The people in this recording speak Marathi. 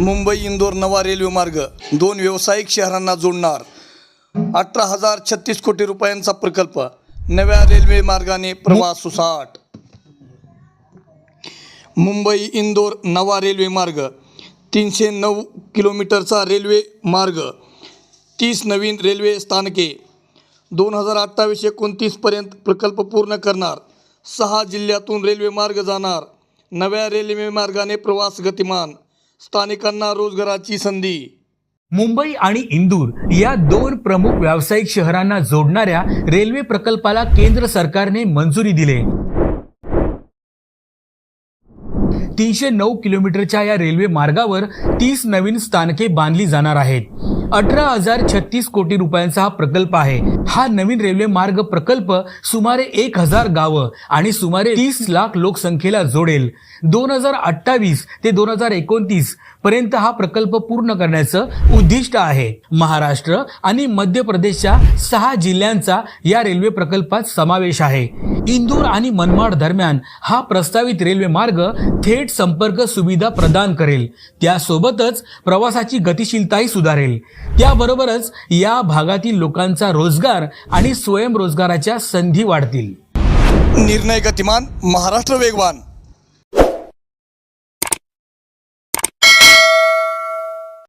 मुंबई इंदोर नवा रेल्वे मार्ग. दोन व्यावसायिक शहरांना जोडणार. अठरा हजार छत्तीस कोटी रुपयांचा प्रकल्प. नव्या रेल्वे मार्गाने प्रवास सुसाट. मुंबई इंदोर नवा रेल्वे मार्ग. तीनशे नऊ किलोमीटरचा रेल्वे मार्ग. तीस नवीन रेल्वे स्थानके. दोन हजार अठ्ठावीस एकोणतीसपर्यंत प्रकल्प पूर्ण करणार. सहा जिल्ह्यातून रेल्वे मार्ग जाणार. नव्या रेल्वे मार्गाने प्रवास गतिमान. स्थानिकांना रोजगाराची संधी. मुंबई आणि इंदूर या दोन प्रमुख व्यावसायिक शहरांना जोडणाऱ्या रेल्वे प्रकल्पाला केंद्र सरकारने मंजुरी दिली. तीनशे नऊ किलोमीटरच्या या रेल्वे मार्गावर तीस नवीन स्थानके बांधली जाणार आहेत. अठरा हजार छत्तीस कोटी रुपयांचा हा प्रकल्प आहे. हा नवीन रेल्वे मार्ग प्रकल्प सुमारे एक हजार गावं आणि सुमारे तीस लाख लोकसंख्येला जोडेल. दोन हजार अठ्ठावीस ते दोन हजार एकोणतीस पर्यंत हा प्रकल्प पूर्ण करण्याचं उद्दिष्ट आहे. महाराष्ट्र आणि मध्य प्रदेशच्या सहा जिल्ह्यांचा या रेल्वे प्रकल्पात समावेश आहे. इंदूर आणि मनमाड दरम्यान हा प्रस्तावित रेल्वे मार्ग थेट संपर्क सुविधा प्रदान करेल. त्यासोबतच प्रवासाची गतिशीलताही सुधारेल. त्याबरोबरच या भागातील लोकांचा रोजगार आणि स्वयंरोजगाराच्या संधी वाढतील. निर्णय गतिमान महाराष्ट्र वेगवान.